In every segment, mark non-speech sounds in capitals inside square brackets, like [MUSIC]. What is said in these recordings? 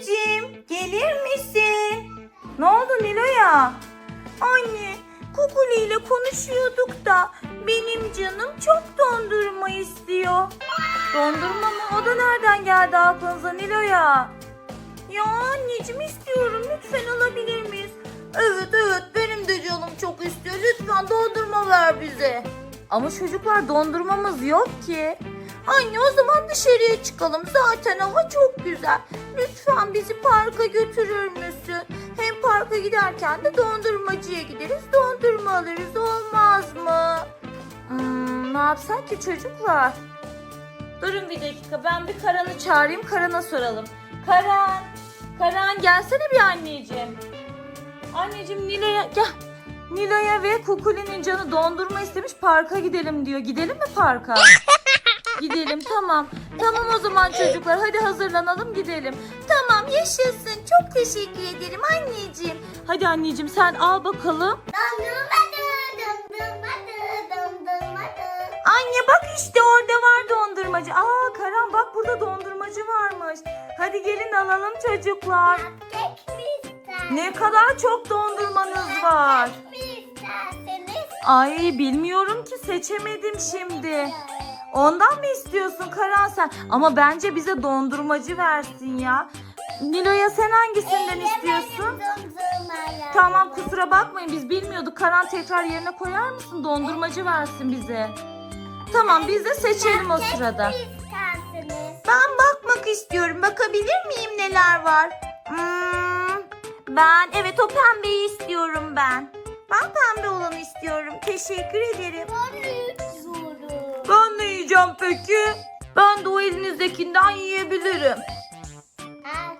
Anneciğim gelir misin? Ne oldu Nilo'ya? Anne Kukuli ile konuşuyorduk da benim canım çok dondurma istiyor. Dondurma mı? O da nereden geldi aklınıza Nilo'ya? Ya anneciğim istiyorum lütfen alabilir miyiz? Evet evet benim de canım çok istiyor. Lütfen dondurma ver bize. Ama çocuklar dondurmamız yok ki. Anne o zaman dışarıya çıkalım. Zaten hava çok güzel. Lütfen bizi parka götürür müsün? Hem parka giderken de dondurmacıya gideriz. Dondurma alırız olmaz mı? Hmm, ne yapsak ki çocuklar? Durun bir dakika ben bir Karan'ı çağırayım. Karan'a soralım. Karan. Karan gelsene bir anneciğim. Anneciğim Nilay'a gel. Nilay'a ve Kukuli'nin canı dondurma istemiş parka gidelim diyor. Gidelim mi parka? [LAUGHS] gidelim tamam. Tamam o zaman çocuklar hadi hazırlanalım gidelim. Tamam yaşasın. Çok teşekkür ederim anneciğim. Hadi anneciğim sen al bakalım. Dondurmadı, dondurmadı, dondurmadı. Anne bak işte orada var dondurmacı. Aa Karan bak burada dondurmacı varmış. Hadi gelin alalım çocuklar. Ne kadar çok dondurmanız var. Ay bilmiyorum ki seçemedim şimdi. Ondan mı istiyorsun Karan sen? Ama bence bize dondurmacı versin ya. Nilo'ya sen hangisinden istiyorsun? Tamam kusura bakmayın biz bilmiyorduk. Karan tekrar yerine koyar mısın? Dondurmacı versin bize. Tamam biz de seçelim o sırada. Ben bakmak istiyorum. Bakabilir miyim neler var? Hmm, ben evet o pembeyi istiyorum ben. Ben pembe olanı istiyorum. Teşekkür ederim. Ben yiyeceğim peki? Ben de o elinizdekinden yiyebilirim. Al.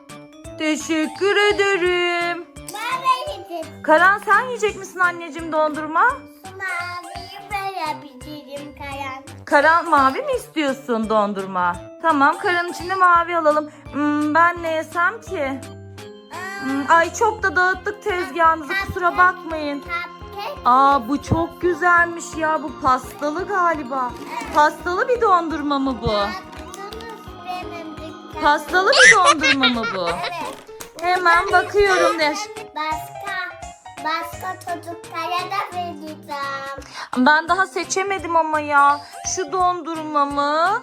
Teşekkür ederim. Ben. Karan sen yiyecek misin anneciğim dondurma? Maviyi verebilirim Kayan. Karan mavi mi istiyorsun dondurma? Tamam Karan içinde mavi alalım. Hmm, ben ne yesem ki? Hmm, ay çok da dağıttık tezgahınızı kusura bakmayın. Cupcake. Aa bu çok güzelmiş ya bu pastalı galiba. Pastalı bir dondurma mı bu? Baktınız benim dükkanım. Pastalı bir dondurma mı bu? [LAUGHS] Evet. Hemen bakıyorum ne? Başka başka çocuklara da vereceğim. Ben daha seçemedim ama ya. Şu dondurma mı?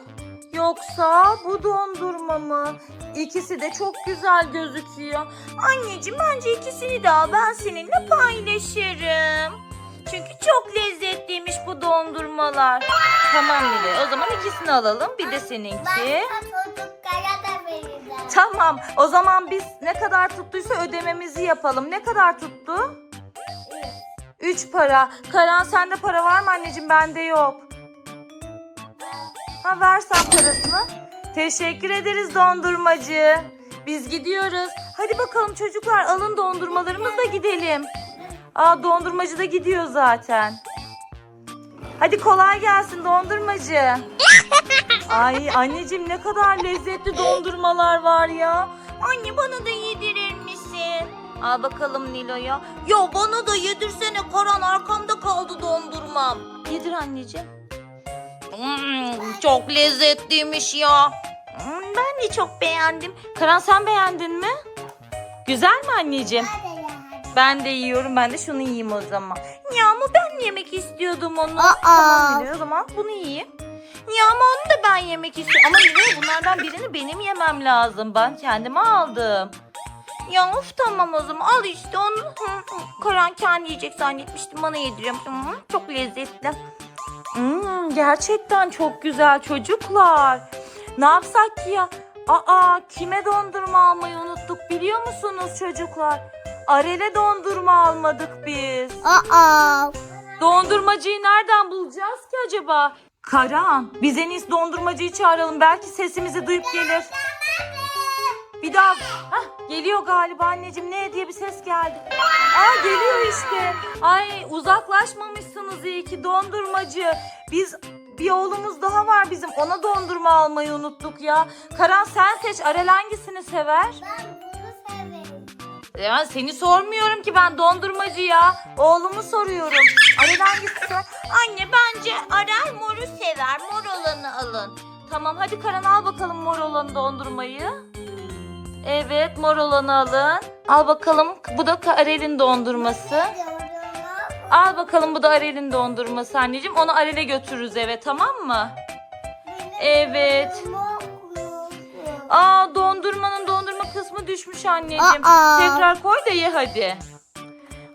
Yoksa bu dondurma mı? İkisi de çok güzel gözüküyor. Anneciğim bence ikisini de al. Ben seninle paylaşırım. Çünkü çok lezzetliymiş bu dondurmalar. Tamam Nile. O zaman ikisini alalım. Bir de seninki. Tamam. O zaman biz ne kadar tuttuysa ödememizi yapalım. Ne kadar tuttu? Üç para. Karan sende para var mı anneciğim? Bende yok. Ha versen parasını. Teşekkür ederiz dondurmacı. Biz gidiyoruz. Hadi bakalım çocuklar alın dondurmalarımızla gidelim. Aa dondurmacı da gidiyor zaten. Hadi kolay gelsin dondurmacı. [LAUGHS] Ay anneciğim ne kadar lezzetli dondurmalar var ya. Anne bana da yedirir misin? Al bakalım Nilo'ya. Ya bana da yedirsene Karan arkamda kaldı dondurmam. Yedir anneciğim. Hmm, çok lezzetliymiş ya. Hmm, ben de çok beğendim. Karan sen beğendin mi? Güzel mi anneciğim? Ben de yiyorum. Ben de şunu yiyeyim o zaman. Ya ama ben yemek istiyordum onu. Aa. Tamam o zaman bunu yiyeyim. Ya ama onu da ben yemek istiyorum. Ama Nilay bunlardan birini benim yemem lazım. Ben kendime aldım. Ya of tamam o zaman al işte onu. Karan kendi yiyecek zannetmiştim. Bana yediriyorum. Hı, çok lezzetli. Hmm, gerçekten çok güzel çocuklar. Ne yapsak ki ya? Aa kime dondurma almayı unuttuk biliyor musunuz çocuklar? Arel'e dondurma almadık biz. Aa. Dondurmacıyı nereden bulacağız ki acaba? Karan, biz en iyisi dondurmacıyı çağıralım. Belki sesimizi duyup gelir. Bir daha. Hah, geliyor galiba anneciğim. Ne diye bir ses geldi. Aa geliyor işte. Ay uzaklaşmamışsınız iyi ki dondurmacı. Biz bir oğlumuz daha var bizim. Ona dondurma almayı unuttuk ya. Karan sen seç. Arel hangisini sever? Ben bunu severim. Ya seni sormuyorum ki ben dondurmacı ya. Oğlumu soruyorum. Arel hangisi sever? Anne bence Arel moru sever. Mor olanı alın. Tamam hadi Karan al bakalım mor olanı dondurmayı. Evet mor olanı alın. Al bakalım bu da Arel'in dondurması. Al bakalım bu da Arel'in dondurması anneciğim. Onu Arel'e götürürüz eve tamam mı? Evet. Aa dondurmanın dondurma kısmı düşmüş anneciğim. Aa. Tekrar koy da ye hadi.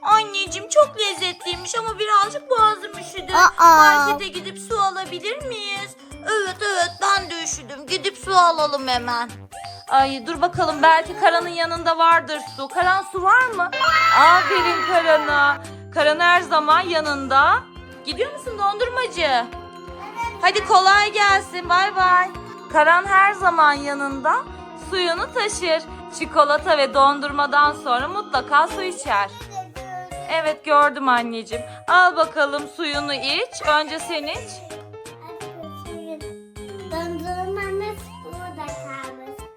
Anneciğim çok lezzetliymiş ama birazcık boğazım üşüdü. Aa. Markete gidip su alabilir miyiz? Evet evet ben de üşüdüm. Gidip su alalım hemen. Ay dur bakalım belki Karan'ın yanında vardır su. Karan su var mı? Aferin Karan'a. Karan her zaman yanında. Gidiyor musun dondurmacı? Hadi kolay gelsin. Bay bay. Karan her zaman yanında suyunu taşır. Çikolata ve dondurmadan sonra mutlaka su içer. Evet gördüm anneciğim. Al bakalım suyunu iç. Önce sen iç.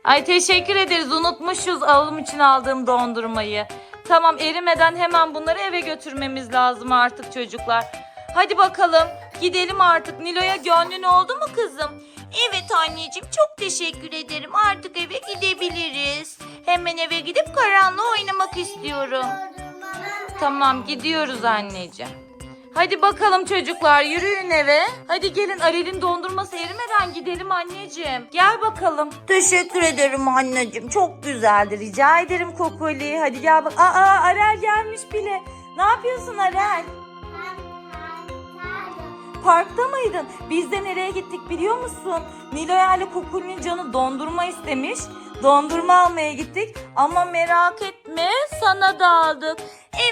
Ay teşekkür ederiz. Unutmuşuz alım için aldığım dondurmayı. Tamam erimeden hemen bunları eve götürmemiz lazım artık çocuklar. Hadi bakalım gidelim artık. Nilo'ya gönlün oldu mu kızım? Evet anneciğim çok teşekkür ederim. Artık eve gidebiliriz. Hemen eve gidip karanlığa oynamak istiyorum. Tamam gidiyoruz anneciğim. Hadi bakalım çocuklar yürüyün eve. Hadi gelin Arel'in dondurması erimeden gidelim anneciğim. Gel bakalım. Teşekkür ederim anneciğim. Çok güzeldi. Rica ederim Kokoli. Hadi gel bak. Aa Arel gelmiş bile. Ne yapıyorsun Arel? Parkta mıydın? Biz de nereye gittik biliyor musun? Nilo'ya ile Kukuli'nin canı dondurma istemiş. Dondurma almaya gittik ama merak etme sana da aldık.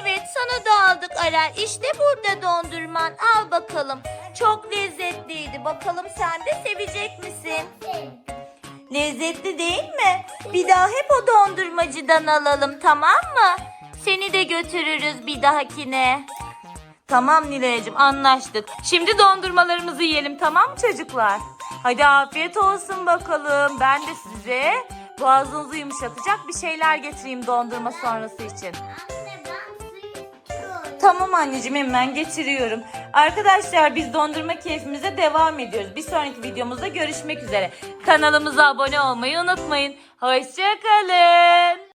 Evet sana da aldık Arel. İşte burada dondurman. Al bakalım. Çok lezzetliydi. Bakalım sen de sevecek misin? Lezzetli değil mi? Bir daha hep o dondurmacıdan alalım tamam mı? Seni de götürürüz bir dahakine. Tamam Nilay'cığım anlaştık. Şimdi dondurmalarımızı yiyelim tamam mı çocuklar? Hadi afiyet olsun bakalım. Ben de size boğazınızı yumuşatacak bir şeyler getireyim dondurma sonrası için. Tamam anneciğim hemen getiriyorum. Arkadaşlar biz dondurma keyfimize devam ediyoruz. Bir sonraki videomuzda görüşmek üzere. Kanalımıza abone olmayı unutmayın. Hoşçakalın.